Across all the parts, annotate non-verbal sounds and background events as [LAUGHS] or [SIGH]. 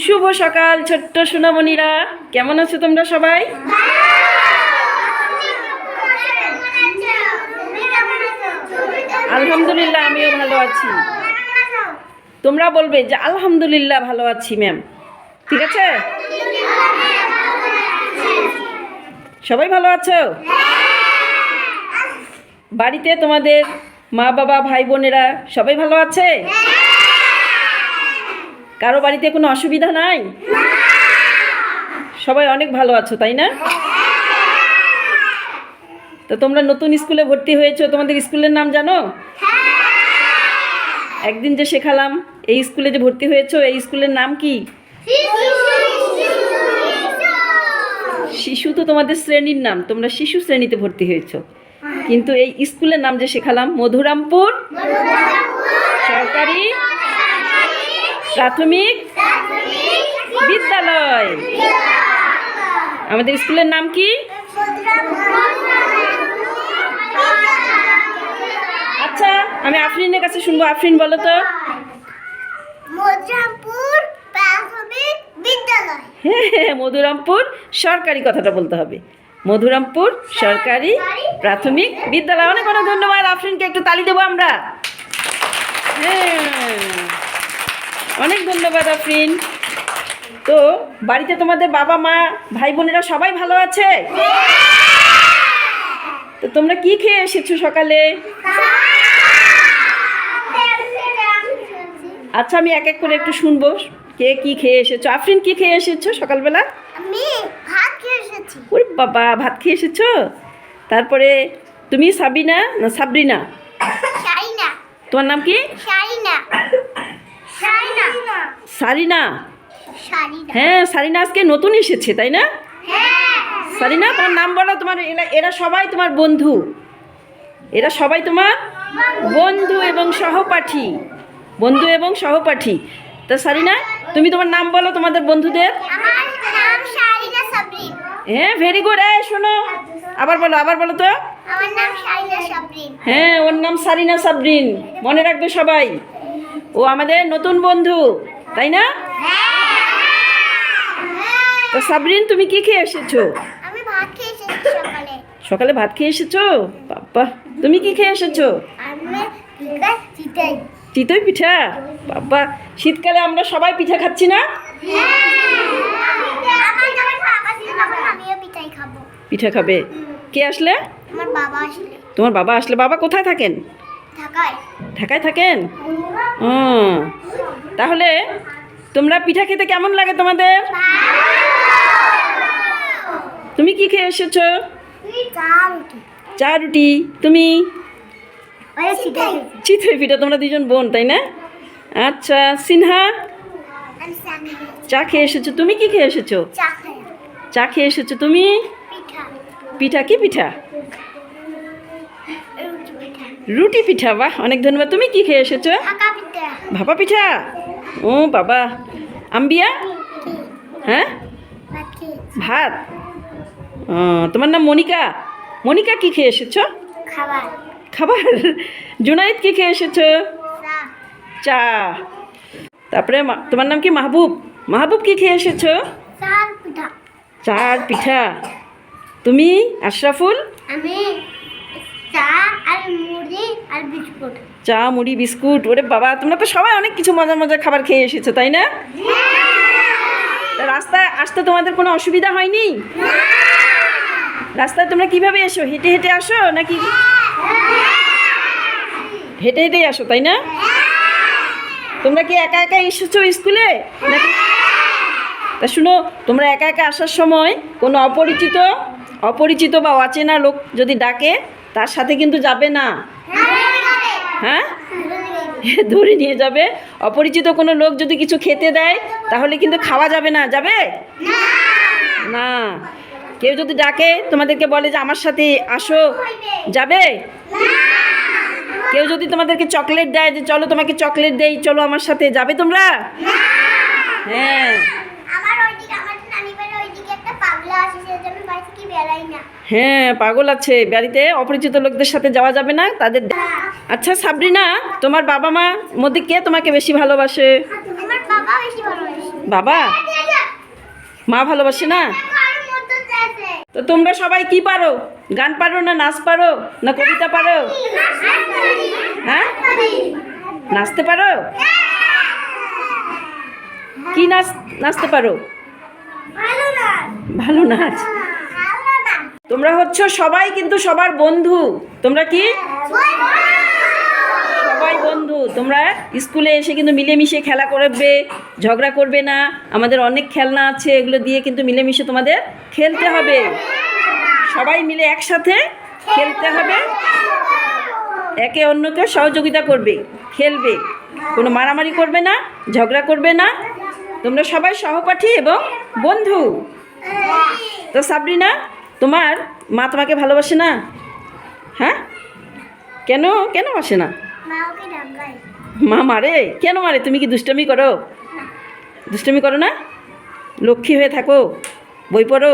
শুভ সকাল, ছোট্ট সোনামণিরা। কেমন আছো তোমরা সবাই? আলহামদুলিল্লাহ, আমিও ভালো আছি। তোমরা বলবে যে আলহামদুলিল্লাহ, ভালো আছি ম্যাম ঠিক আছে? সবাই ভালো আছো? বাড়িতে তোমাদের মা বাবা ভাই বোনেরা সবাই ভালো আছে? কারও বাড়িতে কোনো অসুবিধা নাই? সবাই অনেক ভালো আছো তাই না? তো তোমরা নতুন স্কুলে ভর্তি হয়েছো তোমাদের স্কুলের নাম জানো? একদিন যে শেখালাম এই স্কুলে যে ভর্তি হয়েছো এই স্কুলের নাম কি? শিশু তো তোমাদের শ্রেণির নাম তোমরা শিশু শ্রেণীতে ভর্তি হয়েছো। কিন্তু এই স্কুলের নাম যে শেখালাম মধুরামপুর? সরকারি? প্রাথমিক বিদ্যালয়। আমাদের স্কুলের নাম কি? আচ্ছা আমি আফরিনের কাছে শুনব। আফরিন বলো তো। মধুরামপুর প্রাথমিক বিদ্যালয়। [LAUGHS] মধুরামপুর সরকারি কথাটা বলতে হবে। মধুরামপুর সরকারি প্রাথমিক বিদ্যালয়। অনেক অনেক ধন্যবাদ আফরিনকে। একটু তালি দেবো আমরা। হ্যাঁ। অনেক ধন্যবাদ আফরিন। তো বাড়িতে তোমাদের বাবা মা ভাই বোনেরা সবাই ভালো আছে? তো তোমরা কি খেয়ে এসেছ সকালে? আচ্ছা আমি এক এক করে একটু শুনব কে কি খেয়ে এসেছ। আফরিন কি খেয়ে এসেছ সকালবেলা? আমি ভাত খেয়ে এসেছি। ওরে বাবা ভাত খেয়ে এসেছ? তারপরে তুমি সাবিনা না সাবরিনা? তোমার নাম কি? শাইনা। সারিনা? হ্যাঁ সারিনা আজকে নতুন এসেছে তাই না? হ্যাঁ সারিনা তোমার নাম বলো তোমার এরা সবাই তোমার বন্ধু। এরা সবাই তোমার বন্ধু এবং সহপাঠী। বন্ধু এবং সহপাঠী। তা সারিনা তুমি তোমার নাম বলো তোমাদের বন্ধুদের। হ্যাঁ ভেরি গুড এই শোনো। আবার বলো আবার বলো তো। হ্যাঁ ওর নাম সারিনা সাবরিন। মনে রাখবে সবাই। ও আমাদের নতুন বন্ধু। তাই না? তো সাবরিন তুমি কি খেয়ে এসেছ? সকালে। ভাত খেয়ে এসেছ? বাবা তুমি কি খেয়ে এসেছ? চিতই পিঠা? বাবা শীতকালে আমরা সবাই পিঠা খাচ্ছি না? খাব। পিঠা খাবে। কে আসলে। তোমার বাবা আসলে। বাবা কোথায় থাকেন? ঢাকায়। থাকেন? ও তাহলে তোমরা পিঠা খেতে কেমন লাগে তোমাদের? তুমি কি খেয়ে এসেছ? চা রুটি। তুমি? চিতই। পিঠা তোমরা দুজন বোন তাই না? আচ্ছা সিনহা? চা খেয়ে এসেছ। তুমি কি খেয়ে এসেছ? চা খেয়ে এসেছ। তুমি? পিঠা কি পিঠা? রুটি পিঠা বাহ অনেক ধন্যবাদ। তুমি কি খেয়ে এসেছ? ভাপা পিঠা? ও বাবা। আম্বিয়া? হ্যাঁ? ভাত? তোমার নাম মনিকা? মনিকা কি খেয়ে এসেছ? খাবার। খাবার? জুনাইদ কি খেয়ে এসেছ? চা। তারপরে তোমার নাম কি? মাহবুব? মাহবুব কি খেয়ে এসেছ? চার পিঠা। তুমি আশরাফুল? আমি চা আর আর বিস্কুট। চা, মুড়ি, বিস্কুট, ওরে বাবা, তোমরা তো সবাই অনেক কিছু মজার মজার খাবার খেয়ে এসেছ, তাই না? রাস্তায় আসতে তোমাদের কোনো অসুবিধা হয়নি? রাস্তায় তোমরা কীভাবে এসো? হেঁটে হেঁটে আসো নাকি? হেঁটে হেঁটেই আসো, তাই না? তোমরা কি একা একা এসেছ স্কুলে? নাকি? তা শুনো, তোমরা একা একা আসার সময় কোনো অপরিচিত অপরিচিত বা অচেনা লোক যদি ডাকে, তার সাথে কিন্তু যাবে না। হ্যাঁ? ধরে নিয়ে যাবে। অপরিচিত কোনো লোক যদি কিছু খেতে দেয় তাহলে কিন্তু খাওয়া যাবে না। যাবে? না। কেউ যদি ডাকে তোমাদেরকে বলে যে আমার সাথে আসো। যাবে? কেউ যদি তোমাদেরকে চকলেট দেয় যে চলো তোমাকে চকলেট দেই চলো আমার সাথে। যাবে তোমরা? হ্যাঁ। হ্যাঁ পাগল আছে। বাড়িতে অপরিচিত লোকদের সাথে যাওয়া যাবে না। তাদের আচ্ছা সাবরিনা, তোমার বাবা মা মধ্যে কে তোমাকে বেশি ভালোবাসে? বাবা? মা ভালোবাসে না? তো তোমরা সবাই কি পারো? গান পারো না নাচ পারো? না কবিতা পারো? হ্যাঁ? নাচতে পারো? কি নাচ, নাচতে পারো? ভালো নাচ। তোমরা হচ্ছ সবাই কিন্তু সবার বন্ধু। তোমরা কি? সবাই বন্ধু, তোমরা স্কুলে এসে কিন্তু মিলেমিশে খেলা করবে, ঝগড়া করবে না। আমাদের অনেক খেলনা আছে, এগুলো দিয়ে কিন্তু মিলেমিশে তোমাদের খেলতে হবে। সবাই মিলে একসাথে খেলতে হবে। একে অন্যকে সহযোগিতা করবে, খেলবে। কোনো মারামারি করবে না, ঝগড়া করবে না। তোমরা সবাই সহপাঠী এবং বন্ধু। তো সাবরিনা, তোমার মা তোমাকে ভালোবাসে না? হ্যাঁ? কেন? কেন বাসে না? মা মারে? কেন মারে? তুমি কি দুষ্টমি করো? দুষ্টমি করো না? লক্ষ্মী হয়ে থাকো। বই পড়ো।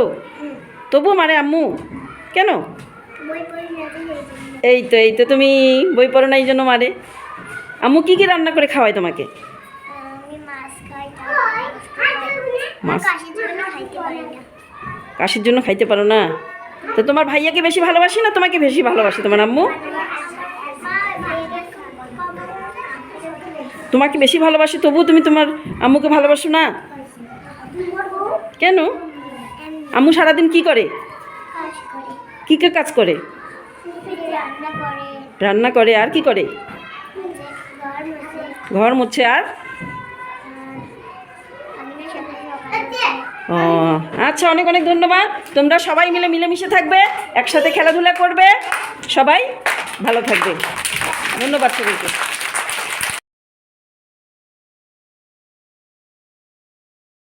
তবু মারে আম্মু। কেন? এই তো এই তো তুমি বই পড়ো না এই জন্য মারে। আম্মু কি কি রান্না করে খাওয়ায় তোমাকে? মাছ কাশির জন্য খাইতে পারো না? তো তোমার ভাইয়াকে বেশি ভালোবাসি না তোমাকে বেশি ভালোবাসি তোমার আম্মু? তোমাকে বেশি ভালোবাসে তবু তুমি তোমার আম্মুকে ভালোবাসো না? কেন? আম্মু সারাদিন কি করে? কী কে কাজ করে? রান্না করে, আর কি করে? ঘর মুছে, আর? ও আচ্ছা অনেক অনেক ধন্যবাদ। তোমরা সবাই মিলে মিলেমিশে থাকবে, একসাথে খেলাধুলা করবে। সবাই ভালো থাকবে। ধন্যবাদ সবাইকে।